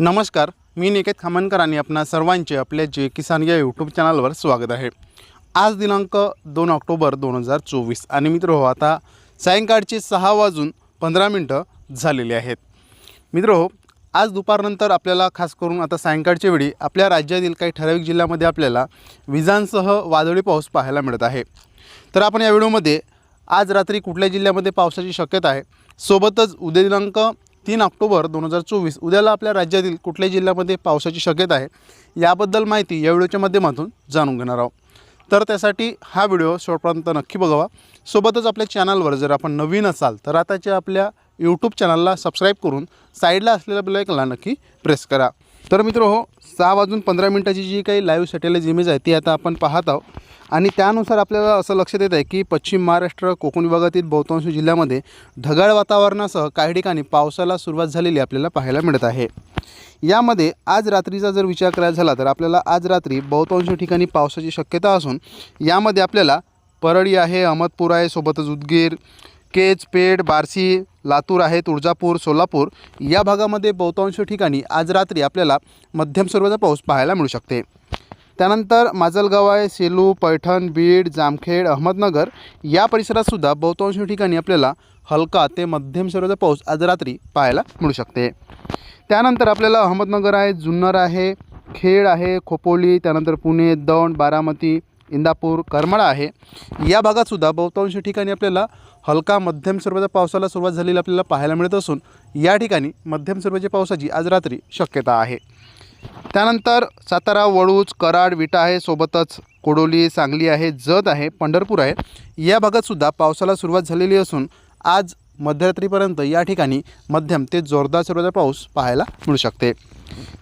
नमस्कार मी निकेत खामनकर आणि आपणा सर्वांचे आपल्या जे किसान या यूट्यूब चॅनलवर स्वागत आहे. आज दिनांक दोन ऑक्टोबर दोन हजार चोवीस आणि मित्र हो आता सायंकाळचे सहा वाजून पंधरा मिनटं झालेली आहेत. मित्र हो आज दुपारनंतर आपल्याला खास करून आता सायंकाळच्या वेळी आपल्या राज्यातील काही ठराविक जिल्ह्यामध्ये आपल्याला विजांसह वादळी पाऊस पाहायला मिळत आहे. तर आपण या व्हिडिओमध्ये आज रात्री कुठल्या जिल्ह्यामध्ये पावसाची शक्यता आहे सोबतच उद्या दिनांक तीन ऑक्टोबर दोन हजार चोवीस उद्याला आपल्या राज्यातील कुठल्या जिल्ह्यामध्ये पावसाची शक्यता आहे याबद्दल माहिती या व्हिडिओच्या माध्यमातून जाणून घेणार आहोत. तर त्यासाठी हा व्हिडिओ शेवटपर्यंत नक्की बघावा. सोबतच आपल्या चॅनलवर जर आपण नवीन असाल तर आताच्या आपल्या यूट्यूब चॅनलला सबस्क्राईब करून साईडला असलेल्या ब्लॅकला नक्की प्रेस करा. तर मित्र हो सहा वाजून पंधरा मिनटाची जी काही लाईव्ह सॅटेलाईज इमेज आहे ती आता आपण पाहत आहोत. आणि त्यानुसार आपल्याला असं लक्षात येत आहे की पश्चिम महाराष्ट्र कोकण विभागातील बहुतांश जिल्ह्यामध्ये ढगाळ वातावरणासह काही ठिकाणी पावसाला सुरुवात झालेली आपल्याला पाहायला मिळत आहे. यामध्ये आज रात्रीचा जर विचार करायचा झाला तर आपल्याला आज रात्री बहुतांश ठिकाणी पावसाची शक्यता असून यामध्ये आपल्याला परळी आहे अहमदपूर आहे सोबतच उदगीर केज पेठ बार्शी लातूर आहे तुळजापूर सोलापूर या भागामध्ये बहुतांश ठिकाणी आज रात्री आपल्याला मध्यम स्वरूपाचा पाऊस पाहायला मिळू शकते. त्यानंतर माजलगाव आहे सेलू पैठण बीड जामखेड अहमदनगर या परिसरातसुद्धा बहुतांश ठिकाणी आपल्याला हलका ते मध्यम स्वरूपाचा पाऊस आज रात्री पाहायला मिळू शकते. त्यानंतर आपल्याला अहमदनगर आहे जुन्नर आहे खेड आहे खोपोली त्यानंतर पुणे दौंड बारामती इंदापूर करमाळा आहे. या भागातसुद्धा बहुतांश ठिकाणी आपल्याला हलका मध्यम स्वरूपाच्या पावसाला सुरुवात झालेली आपल्याला पाहायला मिळत असून या ठिकाणी मध्यम स्वरूपाच्या पावसाची आज रात्री शक्यता आहे. त्यानंतर सातारा वळूच कराड विटा आहे सोबतच कोडोली सांगली आहे जत आहे पंढरपूर आहे. या भागातसुद्धा पावसाला सुरुवात झालेली असून आज मध्यरात्रीपर्यंत या ठिकाणी मध्यम ते जोरदार स्वरूपाचा पाऊस पाहायला मिळू शकते.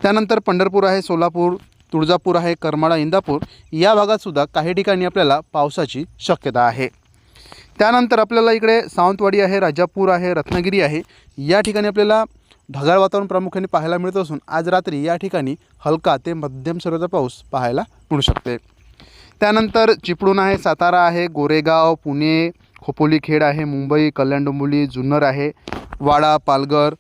त्यानंतर पंढरपूर आहे सोलापूर तुळजापूर आहे करमाळा इंदापूर या भागातसुद्धा काही ठिकाणी आपल्याला पावसाची शक्यता आहे. त्यानंतर आपल्याला इकडे सावंतवाडी आहे राजापूर आहे रत्नागिरी आहे. या ठिकाणी आपल्याला ढगाळ वातावरण प्रामुख्याने पाहायला मिळत असून आज रात्री या ठिकाणी हलका ते मध्यम स्वरूपाचा पाऊस पाहायला मिळू शकते. त्यानंतर चिपळूण आहे सातारा आहे गोरेगाव पुणे खोपोली खेड आहे मुंबई कल्याण डोंबिवली जुन्नर आहे वाडा पालघर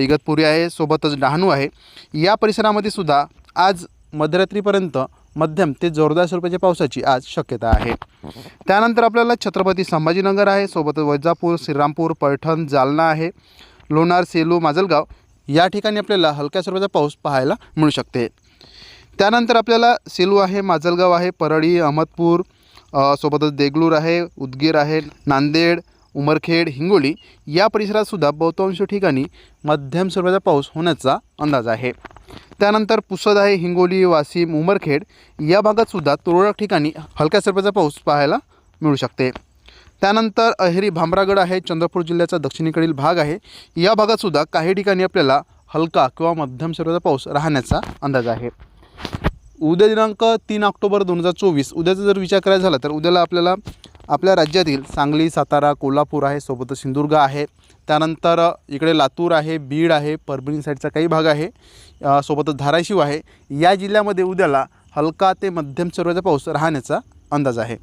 इगतपुरी आहे सोबतच डहाणू आहे. या परिसरामध्ये सुद्धा आज मध्यरात्रीपर्यंत मध्यम ते जोरदार स्वरूपाच्या पावसाची आज शक्यता आहे. त्यानंतर आपल्याला छत्रपती संभाजीनगर आहे सोबतच वैजापूर श्रीरामपूर पैठण जालना आहे. लोणार सेलू माजलगाव या ठिकाणी आपल्याला हलक्या स्वरूपाचा पाऊस पाहायला मिळू शकते. त्यानंतर आपल्याला सेलू आहे माजलगाव आहे परळी अहमदपूर सोबतच देगलूर आहे उदगीर आहे नांदेड उमरखेड हिंगोली या परिसरातसुद्धा बहुतांश ठिकाणी मध्यम स्वरूपाचा पाऊस होण्याचा अंदाज आहे. त्यानंतर पुसद आहे हिंगोली वाशिम उमरखेड या भागातसुद्धा तुरळक ठिकाणी हलक्या स्वरूपाचा पाऊस पाहायला मिळू शकते. त्यानंतर अहेरी भामरागड आहे चंद्रपूर जिल्ह्याचा दक्षिणेकडील भाग आहे. या भागातसुद्धा काही ठिकाणी आपल्याला हलका किंवा मध्यम स्वरूपाचा पाऊस राहण्याचा अंदाज आहे. उद्या दिनांक तीन ऑक्टोबर दोन हजार चोवीस उद्याचा जर विचार करायचा झाला तर उद्याला आपल्याला आपल्या राज्यातील सांगली सातारा कोल्हापूर आहे सोबतच सिंधुदुर्ग आहे. त्यानंतर इकडे लातूर आहे बीड आहे परभणी साईडचा काही भाग आहे. सोबतच धाराशिव आहे. या जिल्ह्यामध्ये उद्याला हलका ते मध्यम स्वरूपाचा पाऊस राहण्याचा अंदाज आहे.